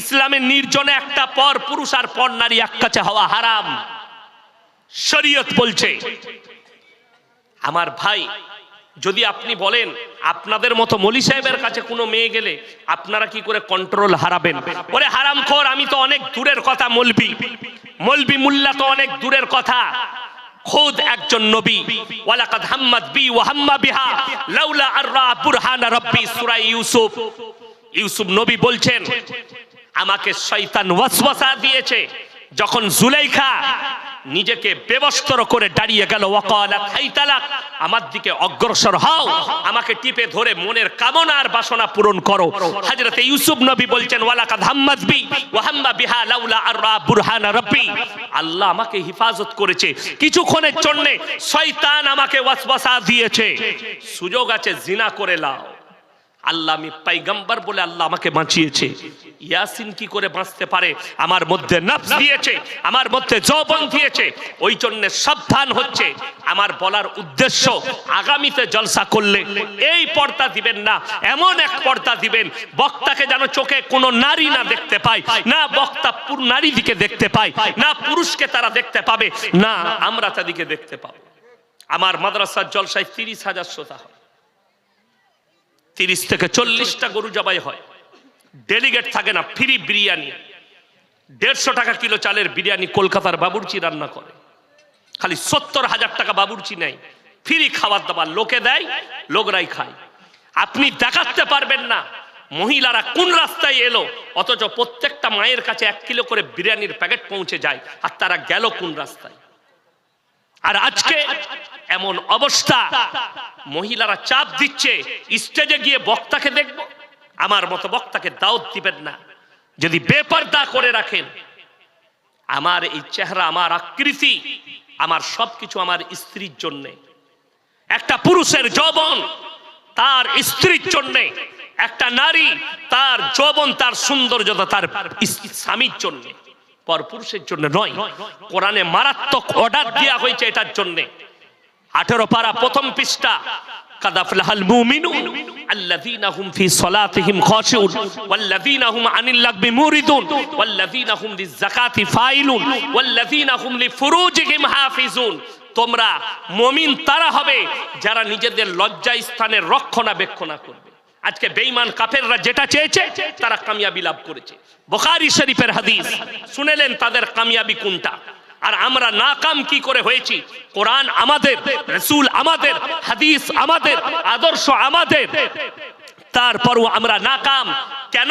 ইসলামের নির্জনে একটা পর পুরুষ আর পর নারী এক কাছে হওয়া হারাম। শরীয়ত বলছে। আমার ভাই, যদি আপনি বলেন, আপনাদের মতো মলি সাহেবের কাছে কোনো মেয়ে গেলে আপনারা কি করে কন্ট্রোল হারাবেন? ওরে হারাম খোর, আমি তো অনেক দূরের কথা, মলবি। মলবি মুল্লা তো অনেক দূরের কথা। খুদ একজন নবী। ওয়ালাকাদ হাম্মাদ বি ওয়া হাম্মা বিহা। লাউলা আররা বুরহানা রাব্বি সূরা ইউসুফ। ইউসুফ নবী বলছেন আমাকে শয়তান ওয়াসওয়াসা দিয়েছে। যখন জুলাইখা নিজেকে বেবস্তর করে দাঁড়িয়ে গেল, ওয়াকালা খাইতালাক আমার দিকে অগ্রসর হও, আমাকে টিপে ধরে মনের কামনা আর বাসনা পূরণ করো। হযরতে ইউসুফ নবী বলছেন, ওয়ালাকাদ হাম্মাদ বি, ওয়া হাম্মা বিহা লাউলা আররা বুরহানা রাব্বি। আল্লাহ আমাকে হিফাজত করেছে। কিছুক্ষণের জন্য শয়তান আমাকে ওয়াসওয়াসা দিয়েছে। সুযোগ আছে, জিনা করে লাও। আল্লাহ আমি পাইগাম্বার বলে আল্লাহ আমাকে বাঁচিয়েছে। ইয়াসিন কি করে বাঁচতে পারে? আমার মধ্যে নফস দিয়েছে, আমার মধ্যে যৌবন দিয়েছে। ওই জন্য সাবধান হচ্ছে। আমার বলার উদ্দেশ্য, আগামীতে জলসা করলে এই পর্দা দিবেন না, এমন এক পর্দা দিবেন, বক্তাকে যেন চোখে কোনো নারী না দেখতে পায়, না বক্তা পুর নারী দিকে দেখতে পায়, না পুরুষকে তারা দেখতে পাবে, না আমরা তাদেরকে দেখতে পাবো। আমার মাদ্রাসার জলসায় তিরিশ হাজার শ্রোতা হয়। তিরিশ থেকে চল্লিশটা গরু জবাই হয়। ডেলিগেট থাকে না ফ্রি বিরিয়ানি। দেড়শো টাকা কিলো চালের বিরিয়ানি কলকাতার বাবুর্চি রান্না করে। খালি সত্তর হাজার টাকা বাবুর্চি নেয়। ফ্রি খাবার দাবার লোকে দেয়, লোকরাই খায়। আপনি দেখাতে পারবেন না, মহিলারা কোন রাস্তায় এলো, অথচ প্রত্যেকটা মায়ের কাছে এক কিলো করে বিরিয়ানির প্যাকেট পৌঁছে যায়, আর তারা গেল কোন রাস্তায়। আর আজকে এমন অবস্থা, মহিলারা চাপ দিচ্ছে, স্টেজে গিয়ে বক্তাকে দেখব। আমার মতো বক্তাকে দাওয়াত দিবেন না। যদি বেপর্দা করে রাখেন, আমার এই চেহারা, আমার আকৃতি, আমার সবকিছু আমার স্ত্রীর জন্যে। একটা পুরুষের যৌবন তার স্ত্রীর জন্যে, একটা নারী তার যৌবন, তার সৌন্দর্যতা তার স্বামীর জন্যে। পর পুরুষের জন্য নয় কোরআনে মারাত্মক অর্ডার দেওয়া হয়েছে এটার জন্যে আঠেরো পারা প্রথম পৃষ্ঠা قد أفلح المؤمنون الذين هم في صلاتهم خاشعون والذين هم عن اللغو موردون والذين هم للزكاة فاعلون والذين هم لفروجهم حافظون তোমরা মমিন তারা হবে যারা নিজেদের লজ্জা স্থানের রক্ষণাবেক্ষণা করবে আজকে বেঈমান কাফেররা যেটা চেয়েছে, তারা কামিয়াবি লাভ করেছে। বুখারী শরীফের হাদিস, শুনেলেন তাদের কামিয়াবি কোনটা? আর আমরা নাকাম কি করে হয়েছি? কোরআন আমাদের, রসুল আমাদের, হাদিস আমাদের, আদর্শ আমাদের। তারপরও আমরা নাকাম। কেন?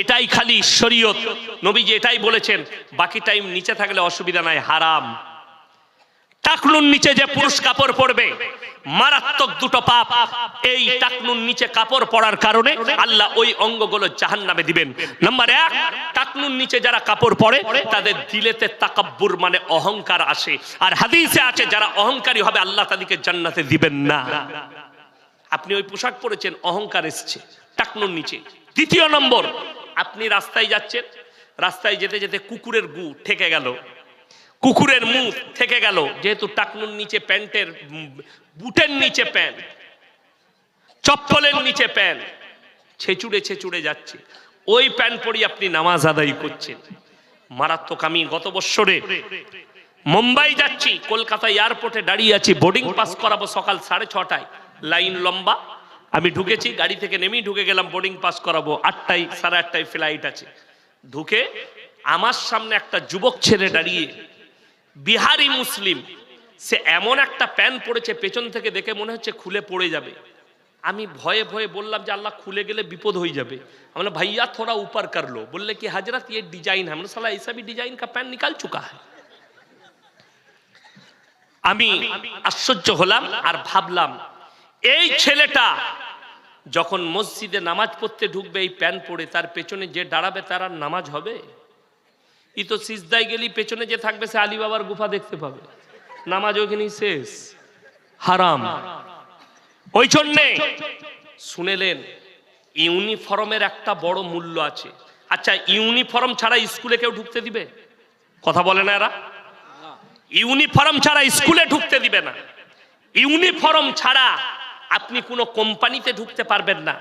এটাই খালি শরীয়ত। নবীজি এটাই বলেছেন, বাকি টাইম নিচে থাকলে অসুবিধা নাই, হারাম। টাকনুর নিচে যে পুরুষ কাপড় পরবে, মারাত্মক দুটো পাপ। এই টাকনুর নিচে কাপড় পরার কারণে আল্লাহ ওই অঙ্গগুলো জাহান নামে দিবেন। নাম্বার এক, টাকনুর নিচে যারা কাপড় পরে, তাদের দিলেতে তাকাব্বুর মানে অহংকার আসে। আর হাদিসে আছে, যারা অহংকারী হবে, আল্লাহ তাদেরকে জান্নাতে দিবেন না। আপনি ওই পোশাক পরেছেন, অহংকার এসছে, টাকনুর নিচে। দ্বিতীয় নম্বর আপনি রাস্তায় যাচ্ছেন, রাস্তায় যেতে যেতে কুকুরের গু ঠেকে গেল, কুকুরের মুখ থেকে গেল, যেহেতু টাকনুর নিচে প্যান্টের বুটের নিচে প্যান্ট, চপ্পলের নিচে প্যান্ট, ছেচুড়ে ছেচুড়ে যাচ্ছে। ওই প্যান্ট পরি আপনি নামাজ আদায় করছেন। মারাত্মক, আমি গত বৎসরে মুম্বাই যাচ্ছি, কলকাতা এয়ারপোর্টে দাঁড়িয়ে আছি বোর্ডিং পাস করাবো সকাল সাড়ে ছটায়। লাইন লম্বা আমি ঢুকেছি, গাড়ি থেকে নেমেই ঢুকে গেলাম বোর্ডিং পাস করাবো। আটটায়, সাড়ে আটটায় ফ্লাইট আছে। ঢুকে আমার সামনে একটা যুবক ছেলে দাঁড়িয়ে, বিহারি মুসলিম, সে এমন একটা প্যান পড়েছে, পেছন থেকে দেখে মনে হচ্ছে খুলে পড়ে যাবে। আমি ভয়ে ভয়ে বললাম যে, আল্লাহ, খুলে গেলে বিপদ হয়ে যাবে। আমরা ভাইয়া, থোড়া উপার করল বললে কি, হাজরাত ইয়ে এর ডিজাইন হ্যাঁ। সালা এইসবই ডিজাইন কা প্যান নিকাল চুকা হ্যাঁ আমি আশ্চর্য হলাম আর ভাবলাম এই ছেলেটা যখন মসজিদে নামাজ পড়তে ঢুকবে, এই প্যান পরে তার পেছনে যে দাঁড়াবে, তার আর নামাজ হবে? ই তো সিজদায় গেলি পেছনে যে থাকবে, সে আলী বাবার গুফা দেখতে পাবে। নামাজ ওখানেই শেষ। হারাম। ওই জন্যে শুনেলেন, ইউনিফর্মের একটা বড় মূল্য আছে। আচ্ছা ইউনিফর্ম ছাড়া স্কুলে কেউ ঢুকতে দিবে? কথা বলে না এরা? ইউনিফর্ম ছাড়া স্কুলে ঢুকতে দিবে না। ইউনিফর্ম ছাড়া আপনি কোনো কোম্পানিতে ঢুকতে পারবেন না,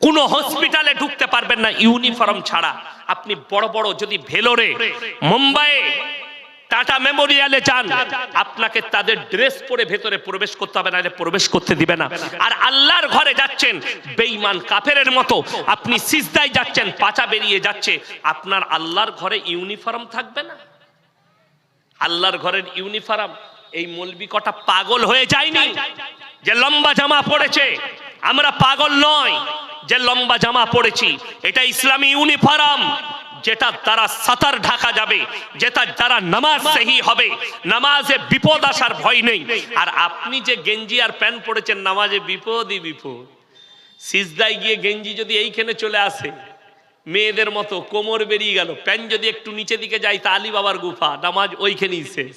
কোনো হসপিটালে ঢুকতে পারবেন না ইউনিফর্ম ছাড়া। আপনি বড় বড় যদি ভেলোরে, মুম্বাইয়ে, টাটা মেমোরিয়ালে যান, আপনাকে তাদের ড্রেস পরে ভেতরে প্রবেশ করতে হবে না প্রবেশ করতে দিবে না। আর আল্লাহর ঘরে যাচ্ছেন, বেঈমান কাফেরের মতো, আপনি সিজদায় যাচ্ছেন, পাচা বেরিয়ে যাচ্ছে, আপনার আল্লাহর ঘরে ইউনিফর্ম থাকবে না? আল্লাহর ঘরের ইউনিফর্ম এই মলবি কটা পাগল হয়ে যায়নি? যে লম্বা জামা পড়েছে। আমরা পাগল নয় যে লম্বা জামা পড়েছি। এটা ইসলামী ইউনিফর্ম যেটা দ্বারা সাতার ঢাকা যাবে যেটা দ্বারা নামাজ সেহি হবে। নামাজে বিপদ আসার ভয় নেই। আর আপনি যে গেঞ্জি আর প্যান্ট পড়েছেন নামাজে বিপদই বিপদ। সিজদায় গিয়ে গেঞ্জি যদি এইখানে চলে আসে মেয়েদের মতো কোমর বেরিয়ে গেল প্যান্ট যদি একটু নিচে দিকে যায় তা আলী বাবার গুফা নামাজ ওইখানেই শেষ।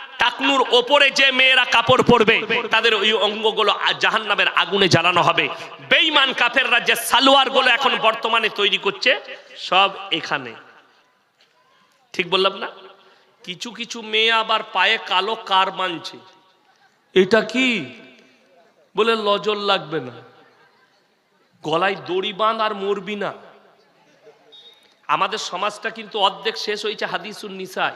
টাকনুর ওপরে যে মেয়েরা কাপড় পরবে, তাদের ওই অঙ্গগুলো জাহান নামের আগুনে জ্বালানো হবে। বেইমান কাফেররা যে সালোয়ারগুলো এখন বর্তমানে তৈরি করছে, সব এখানে। ঠিক বললাম না? কিছু কিছু মেয়ে আবার পায়ে কালো কার মানছে। এটা কি? বলে লজল লাগবে না। গলায় দড়ি বাঁধ আর মরবি না। আমাদের সমাজটা কিন্তু অর্ধেক শেষ হয়েছে হাদিসুন নিসাই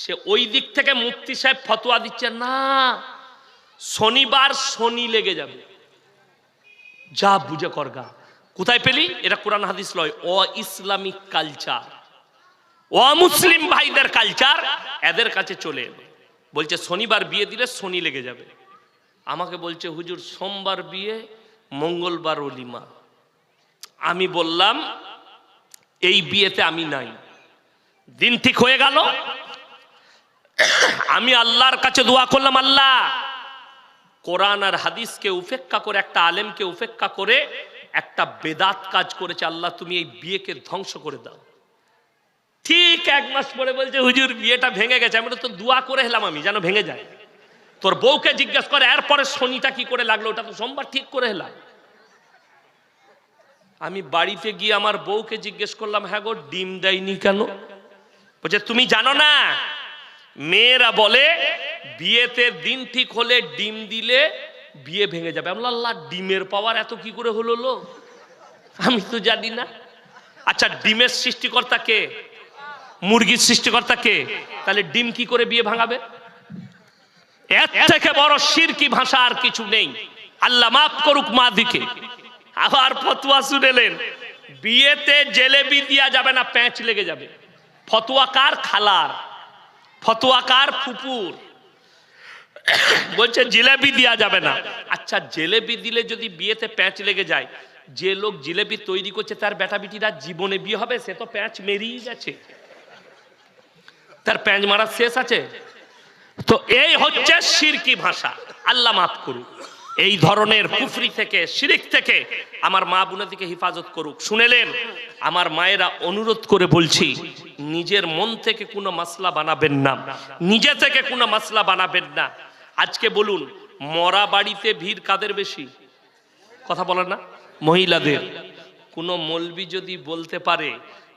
সে ওই দিক থেকে মুক্তি সাহেব ফতোয়া দিচ্ছে, না, শনিবার শনি লেগে যাবে। যা বুঝে করগা কোথায় পেলি? এটা কোরআন হাদিস লয় অ ইসলামিক কালচার, অমুসলিম ভাইদের কালচার, এদের কাছে চলে এলো। বলছে, শনিবার বিয়ে দিলে শনি লেগে যাবে। আমাকে বলছে, হুজুর, সোমবার বিয়ে, মঙ্গলবার অলিমা। আমি বললাম, এই বিয়েতে আমি নাই। দিন ঠিক হয়ে গেল আমি আল্লাহর কাছে দোয়া করলাম, আল্লাহ, কোরআন আর হাদিসকে উপেক্ষা করে, একটা আলেমকে উপেক্ষা করে, একটা বেদাত কাজ করেছে, আল্লাহ, তুমি এই বিয়েকে ধ্বংস করে দাও। ঠিক এক মাস পরে বলছে, হুজুর, বিয়েটা ভেঙে গেছে। আমি তো দোয়া করে হেলাম আমি, যেন ভেঙে যায়। তোর বউকে জিজ্ঞেস করে, এরপরে শনিটা কি করে লাগল, ওটা তো সোমবার ঠিক করে হেলাম আমি বাড়িতে গিয়ে আমার বউকে জিজ্ঞেস করলাম হ্যাঁ গো, ডিম দেয়নি কেন? বলছে, তুমি জানো না মেয়েরা বলে বিয়েতে দিন ঠিক হলে ডিম দিলে বিয়ে ভেঙে যাবে। আমি বললাম, আল্লাহ ডিমের পাওয়ার এত কি করে হলো লো আমি তো জানি না। আচ্ছা ডিমের সৃষ্টিকর্তা কে? মুরগির সৃষ্টিকর্তা কে? তাহলে ডিম কি করে বিয়ে ভাঙাবে? থেকে বড় শিরকি ভাষা আর কিছু নেই। আল্লাহ মাফ করুক মা দিকে। আবার ফতুয়া শুনেলেন বিয়েতে জেলেবি দিয়া যাবে না প্যাঁচ লেগে যাবে। ফতুয়া কার? খালার। ফতুয়া কার ফুপুর। বলছে জিলেবি দেওয়া যাবে না। আচ্ছা জিলেবি দিলে যদি বিয়েতে প্যাঁচ লেগে যায়, যে লোক জিলেবি তৈরি করছে, তার বেটা বিটিরা জীবনে বিয়ে হবে, সে তো প্যাঁচ মেরিয়ে গেছে। তার প্যাঁচ মারা শেষ আছে। তো এই হচ্ছে শিরকি ভাষা। আল্লাহ মাফ করুক। এই ধরনের কুফরি থেকে, শিরিক থেকে আমার মা বোনাদিকে হেফাজত করুক। শুনেলেন, আমার মায়েরা অনুরোধ করে বলছি নিজের মন থেকে কোনো মাসলা বানাবেন না। নিজে থেকে কোনো মাসলা বানাবেন না। আজকে বলুন, মরা বাড়িতে ভিড় কাদের বেশি? কথা বলেন না। মহিলাদের। কোনো মলবি যদি বলতে পারে,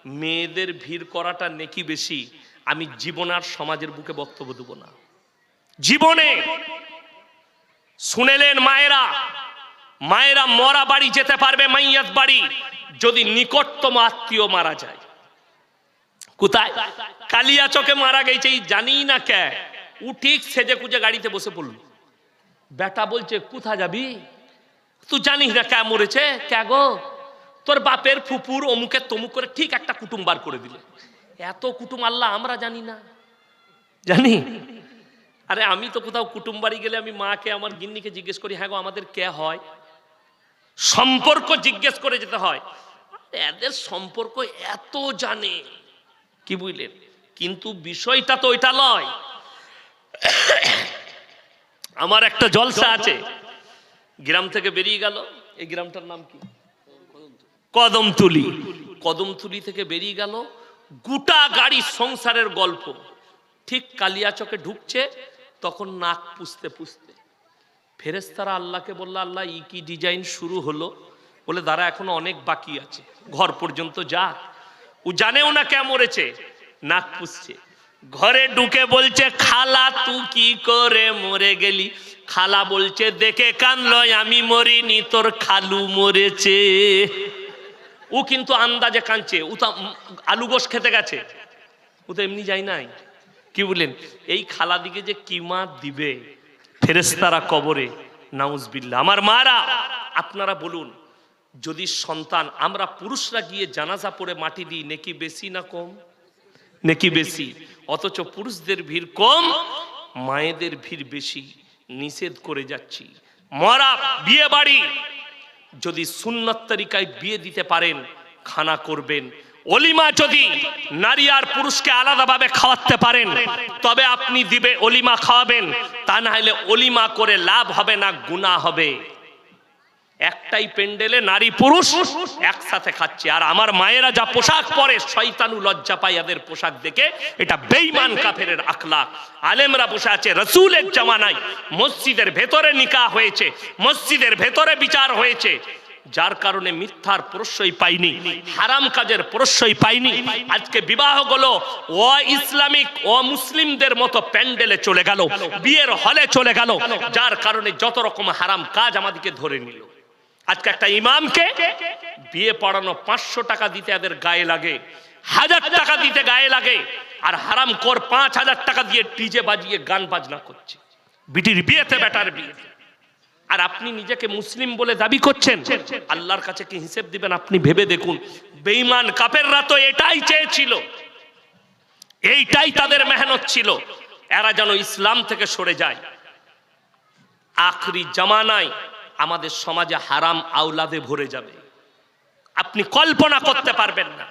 মেয়েদের ভিড় করাটা নেকি বেশি, আমি জীবন আর সমাজের বুকে বক্তব্য দেব না। জীবনে শুনেলেন মায়েরা মায়েরা মরা বাড়ি যেতে পারবে, মাইয়াত বাড়ি, যদি নিকটতম আত্মীয় মারা যায়। কোথায়? কালিয়া চকে মারা গেছে জানি না কে। ও ঠিক সেজে কুজে গাড়িতে বসে পড়ল। বেটা বলছে কোথা যাবি? তুই জানিস না কে মরেছে? কে গো? তোর বাপের ফুপুর অমুকের তমুক করে ঠিক একটা কুটুম বার করে দিলে। এত কুটুম আল্লাহ আমরা জানি না। জানি? আরে আমি তো কোথাও কুটুম বাড়ি গেলে আমি মাকে, আমার গিন্নিকে জিজ্ঞেস করি হ্যাঁ গো, আমাদের কে হয়? সম্পর্ক জিজ্ঞেস করে যেতে হয়। এদের সম্পর্ক এত জানে। কি বুঝলেন? কিন্তু বিষয়টা তো ওইটা নয়। আমার একটা জলসা আছে। গ্রাম থেকে বেরিয়ে গেল। এই গ্রামটার নাম কি? কদমতুলি। কদমতুলি থেকে বেরিয়ে গেল। গোটা গাড়ি সংসারের গল্প। ঠিক কালিয়াচকে ঢুকছে, তখন নাক পুষতে পুষতে ফেরেস্তারা আল্লাহকে বলল, আল্লাহ, ই কি ডিজাইন শুরু হলো? বলে, দাঁড়া, এখনও অনেক বাকি আছে। ঘর পর্যন্ত যা। ও জানেও না কে মরেছে, নাক পুষছে। ঘরে ঢুকে বলছে, খালা, তুই কি করে মরে গেলি? খালা বলছে, দেখে কানলয় আমি মরিনি, তোর খালু মরেছে। ও কিন্তু আন্দাজে কাঁদছে, ও তো আলু গোস খেতে গেছে। ও তো এমনি যায় নাই। কি বললেন? এই খালা দিকে যে কিমা দিবে? ফেরেস্তারা কবরে নাউজবিল্লা আমার মারা, আপনারা বলুন। যদি সন্তান আমরা পুরুষরা গিয়ে জানাজা পড়ে মাটি দিই নেকি বেশি না কম? নেকি বেশি। অথচ পুরুষদের ভিড় কম মায়েদের ভিড় বেশি। নিষেধ করে যাচ্ছি। মরা বিয়ে বাড়ি। যদি সুন্নত তরিকায় বিয়ে দিতে পারেন খানা করবেন। অলিমা যদি নারী আর পুরুষকে আলাদাভাবে খাওয়াতে পারেন তবে আপনি দিবে অলিমা খাওয়াবেন। তা না হলে অলিমা করে লাভ হবে না গুণা হবে। একটাই পেন্ডেলে নারী পুরুষ একসাথে খাচ্ছে। আর আমার মায়েরা যা পোশাক পরে শয়তানু লজ্জা পায় এদের পোশাক দেখে, এটা বেইমান কাফেরের আখলাক। আলেমরা বসে আছে, রসুলের জামানায় মসজিদের ভেতরে নিকাহ হয়েছে, মসজিদের ভেতরে বিচার হয়েছে। যার কারণে মিথ্যার প্রশ্রয় পাইনি, হারাম কাজের প্রশ্রয় পাইনি। আজকে বিবাহগুলো, ও ইসলামিক, ও মুসলিমদের মতো প্যান্ডেলে চলে গেল, বিয়ের হলে চলে গেল, যার কারণে যত রকম হারাম কাজ আমাদেরকে ধরে নিল। আজকে একটা ইমামকে বিয়ে পড়ানো পাঁচশো টাকা দিতে এদের গায়ে লাগে হাজার টাকা দিতে গায়ে লাগে আর হারাম কর পাঁচ হাজার টাকা দিয়ে ডিজে বাজিয়ে গান বাজনা করছে। বিটির বিয়েতে বেটার বিয়েতে আর আপনি নিজেকে মুসলিম বলে দাবি করছেন আল্লাহর কাছে কি হিসেব দিবেন আপনি ভেবে দেখুন। বেঈমান কাপেররা তো এটাই চেয়েছিল এইটাই তাদের মেহনত ছিল এরা যেন ইসলাম থেকে সরে যায়। আখরি জামানায় আমাদের সমাজে হারাম আওলাদে ভরে যাবে। আপনি কল্পনা করতে পারবেন না।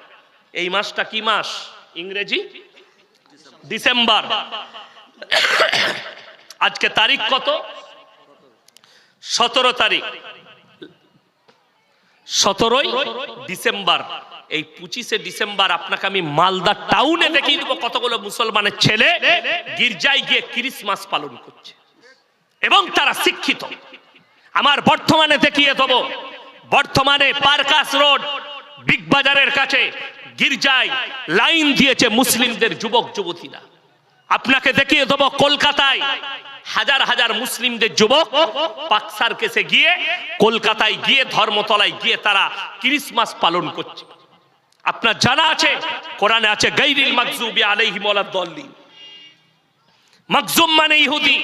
এই মাসটা কি মাস? ইংরেজি? ডিসেম্বর। আজকে তারিখ কত? সতেরো তারিখ। সতেরোই ডিসেম্বর। এই পঁচিশে ডিসেম্বর আপনাকে আমি মালদা টাউনে দেখিয়ে দেবো কতগুলো মুসলমানের ছেলে গির্জায় গিয়ে ক্রিসমাস পালন করছে। এবং তারা শিক্ষিত। আমার বর্তমানে দেখিয়ে দেবো। বর্তমানে পার্কাস রোড, বিগ বাজারের কাছে গির্জায় লাইন দিয়েছে মুসলিমদের যুবক, যুবতীরা। আপনাকে দেখিয়ে দেবো কলকাতায় হাজার হাজার মুসলিমদের যুবক পাকসার কেসে গিয়ে কলকাতায় গিয়ে ধর্মতলায় গিয়ে তারা ক্রিসমাস পালন করছে। আপনার জানা আছে, কোরআনে আছে, গাইরিল মাকজুবি আলাইহিম ওয়ালাদ দল্লিন মাকজুম মানে ইহুদি,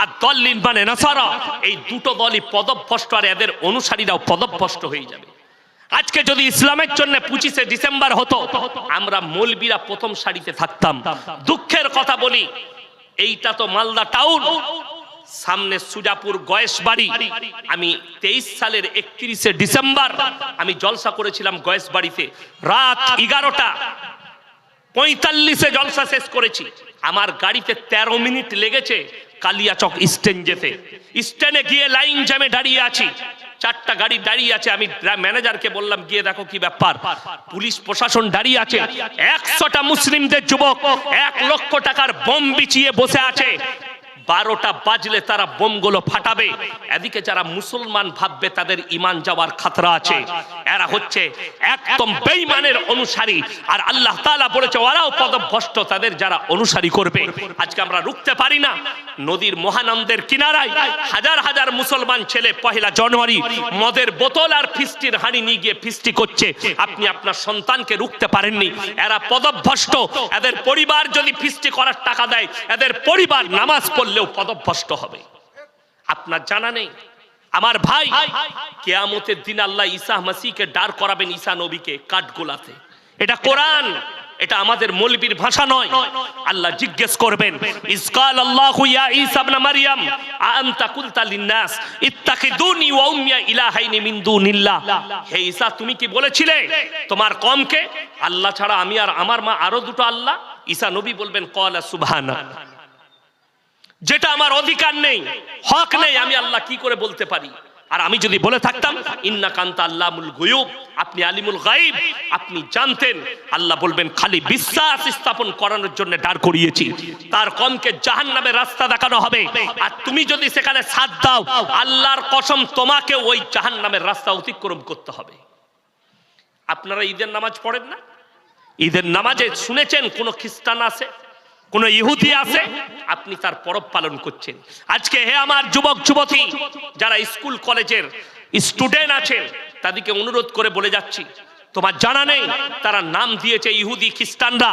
আর দল্লিন মানে নাসারা। এই দুটো দলই পদভ্রষ্ট, আর এদের অনুসারীরাও পদভ্রষ্ট হয়ে যাবে। আজকে যদি ইসলামের জন্য পঁচিশে ডিসেম্বর হতো, আমরা মৌলবীরা প্রথম সারিতে থাকতাম। দুঃখের কথা বলি, এইটা তো মালদা টাউন। সামনে সুজাপুর গয়েশ বাড়ি। আমি তেইশ সালের একত্রিশে ডিসেম্বর, আমি জলসা করেছিলাম গয়েশ বাড়িতে। রাত এগারোটা, পঁয়তাল্লিশে জলসা শেষ করেছি। আমার গাড়িতে ১৩ মিনিট লেগেছে কালিয়াচক স্ট্যান্ড যেতে। স্ট্যান্ডে গিয়ে লাইন জ্যামে দাঁড়িয়ে আছি। চারটা গাড়ি দাঁড়িয়ে আছে, আমি ম্যানেজারকে বললাম, গিয়ে দেখো কি ব্যাপার। পুলিশ প্রশাসন দাঁড়িয়ে আছে। একশোটা মুসলিমদের যুবক, এক লক্ষ টাকার বোম বিছিয়ে বসে আছে। বারোটা বাজলে তারা বোমগুলো ফাটাবে। এদিকে যারা মুসলমান ভাববে তাদের ইমান যাওয়ার খাতরা আছে। এরা হচ্ছে একদম বেইমানের অনুসারী। আর আল্লাহ তাআলা বলেছে ওরাও পদভ্রষ্ট তাদের যারা অনুসারী করবে। আজকে আমরা রুখতে পারি না। নদীর মহানন্দের কিনারায় হাজার হাজার মুসলমান ছেলে, পহেলা জানুয়ারি, মদের বোতল আর ফিস্টির হাড়ি নিয়ে গিয়ে ফিস্টি করছে। আপনি আপনার সন্তানকে রুখতে পারেননি। এরা পদভ্রষ্ট। এদের পরিবার যদি ফিস্টি করার টাকা দেয়, এদের পরিবার নামাজ পড়লেও পদভ্রষ্ট হবে। আপনার জানা নেই? আমার ভাই কেয়ামতের দিন আল্লাহ ঈসা মাসিকে ডার করাবেন ঈসা নবীকে কাঠগোলাতে। এটা কোরআন, এটা আমাদের মৌলবীর ভাষা নয়। আল্লাহ জিজ্ঞেস করবেন ইসকাল আল্লাহু ইয়া ঈসা ইবনে মারইয়াম আনতা কুলতা লিন্নাস, ইত্তাখিদুনি ওয়া উম্মিয়া ইলাহাইনি মিন দুনিল্লাহ? হে ঈসা, তুমি কি বলেছিলে? তোমার কমকে? আল্লাহ ছাড়া আমি আর আমার মা আরও দুটো আল্লাহ? ঈসা নবী বলবেন, কলা সুবহানা যেটা আমার অধিকার নেই, হক নেই, আমি আল্লাহ কি করে বলতে পারি? আর আমি যদি বলে থাকতাম, ইন্না কান্তা আল্লামুল গুয়ুব আপনি আলিমুল গাইব আপনি জানতেন, আল্লাহ বলবেন, খালি বিশ্বাস স্থাপন করানোর জন্য দাঁড় করিয়েছি। তার কমকে জাহান্নামের রাস্তা দেখানো হবে। আর তুমি যদি সেখানে সাথ দাও, আল্লাহর কসম তোমাকে ওই জাহান্নামের রাস্তা অতিক্রম করতে হবে। আপনারা ঈদের নামাজ পড়েন না? ঈদের নামাজে শুনেছেন কোন খ্রিস্টান আছে? কোন ইহুদি আছে? আপনি তার পরব পালন করছেন। আজকে হে আমার যুবক, যুবতী, যারা স্কুল, কলেজের স্টুডেন্ট আছেন, তাদেরকে অনুরোধ করে বলে যাচ্ছি তোমার জানা নেই, তারা নাম দিয়েছে ইহুদি খ্রিস্টানরা।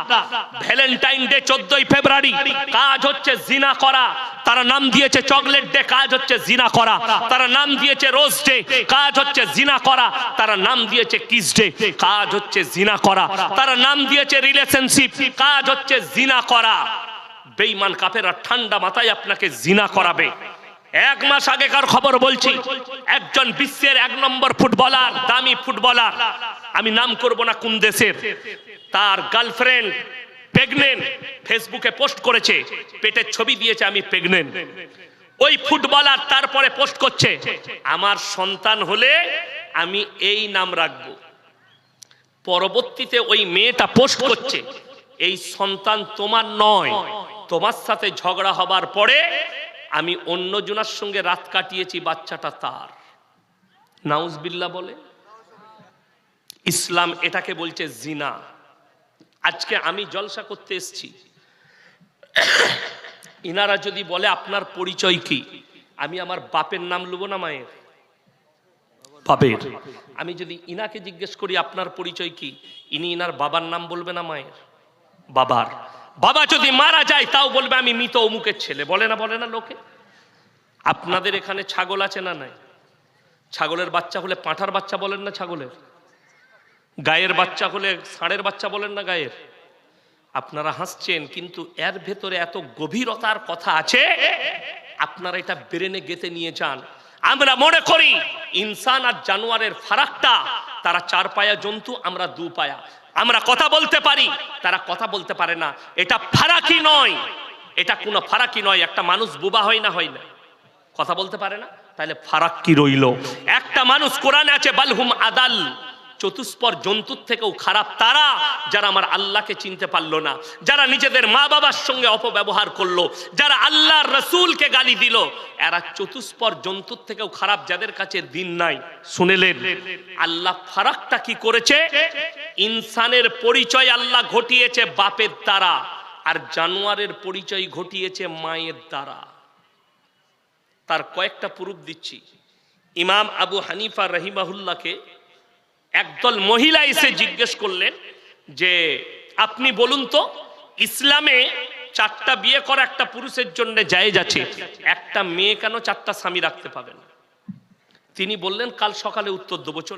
ভ্যালেন্টাইন ডে চোদ্দই ফেব্রুয়ারি, কাজ হচ্ছে জিনা করা। তারা নাম দিয়েছে চকলেট ডে, কাজ হচ্ছে জিনা করা। তারা নাম দিয়েছে রোজ ডে, কাজ হচ্ছে জিনা করা। তারা নাম দিয়েছে কিস ডে, কাজ হচ্ছে জিনা করা। তারা নাম দিয়েছে রিলেশনশিপ, কাজ হচ্ছে জিনা করা। বেঈমান কাফেরা ঠান্ডা মাথায় আপনাকে জিনা করাবে। এক মাস আগেকার খবর বলছি, একজন বিশ্বের এক নম্বর ফুটবলার, দামি ফুটবলার, আমি নাম করব না কোন দেশের, তার গার্লফ্রেন্ড প্রেগনেন্ট ফেসবুকে পোস্ট করেছে, পেটের ছবি দিয়েছে, আমি প্রেগনেন্ট ওই ফুটবলার তারপরে পোস্ট করছে, আমার সন্তান হলে আমি এই নাম রাখব। পরবর্তীতে ওই মেয়েটা পোস্ট করছে, এই সন্তান তোমার নয়, তোমার সাথে ঝগড়া হবার পরে আমি অন্য জনার সঙ্গে রাত কাটিয়েছি, বাচ্চাটা তার। নাউজবিল্লা বলে, ইসলাম এটাকে বলছে জিনা। আজকে আমি জলসা করতে এসছি। ইনারা যদি বলে, আপনার পরিচয় কি? আমি আমার বাপের নাম লুবো না মায়ের? বাপের। আমি যদি ইনাকে জিজ্ঞেস করি, আপনার পরিচয় কি? ইনি ইনার বাবার নাম বলবে না মায়ের? বাবার। বাবা যদি মারা যায়, তাও বলবে আমি মৃত অমুকের ছেলে। বলে না বলে না লোকে? আপনাদের এখানে ছাগল আছে না নাই? ছাগলের বাচ্চা হলে পাঁঠার বাচ্চা বলেন না ছাগলের? গায়ের বাচ্চা হলে ষাঁড়ের বাচ্চা বলেন না গায়ের? আপনারা হাসছেন, কিন্তু এর ভেতরে এত গভীরতার কথা আছে, আপনারা এটা ব্রেনে গেতে নিয়ে যান। আমরা মনে করি, ইনসান আর জানোয়ারের ফারাকটা, তারা চার পায়া জন্তু, আমরা দু পায়া। আমরা কথা বলতে পারি, তারা কথা বলতে পারে না। এটা ফারাকি নয়। এটা কোনো ফারাকি নয়, একটা মানুষ বুবা হয় না হয় না। কথা বলতে পারে না? তাহলে ফারাক কি রইল। একটা মানুষ কোরআনে আছে, বালহুম আদাল। চতুষ্পর জন্তুর থেকেও খারাপ তারা যারা আমার আল্লাহকে চিনতে পারল না, যারা নিজেদের মা বাবার সঙ্গে অপব্যবহার করল, যারা আল্লাহ রসুলকে গালি দিল, এরা চতুষ্পর জন্তুর থেকেও খারাপ যাদের কাছে দিন নাই। শুনেলেন, আল্লাহ ফারাকটা কি করেছে? ইনসানের পরিচয় আল্লাহ ঘটিয়েছে বাপের দ্বারা আর জানোয়ারের পরিচয় ঘটিয়েছে মায়ের দ্বারা। তার কয়েকটা প্রুফ দিচ্ছি। ইমাম আবু হানিফা রহিমাহুল্লাহকে একদল মহিলা এসে জিজ্ঞেস করলেন যে, আপনি বলুন তো, ইসলামে চারটা বিয়ে করা একটা পুরুষের জন্য জায়েজ আছে, একটা মেয়ে কেন চারটা স্বামী রাখতে পাবেন তিনি বললেন, কাল সকালে উত্তর দেবো।